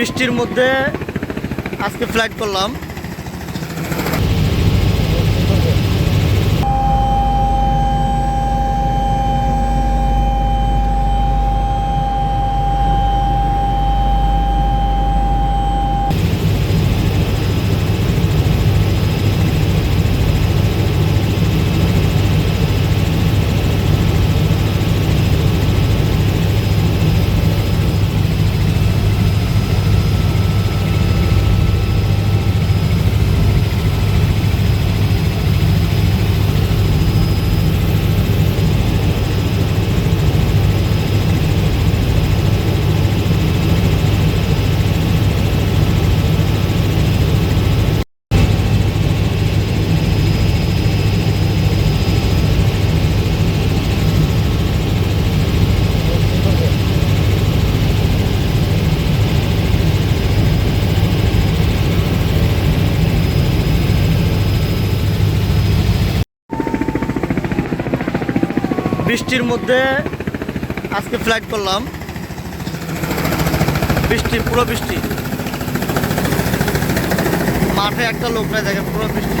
বৃষ্টির মধ্যে আজকে ফ্লাইট করলাম। বৃষ্টির মধ্যে আজকে ফ্লাইট করলাম। বৃষ্টি, পুরো বৃষ্টি। মাঠে একটা লোক নাই দেখে পুরো বৃষ্টি।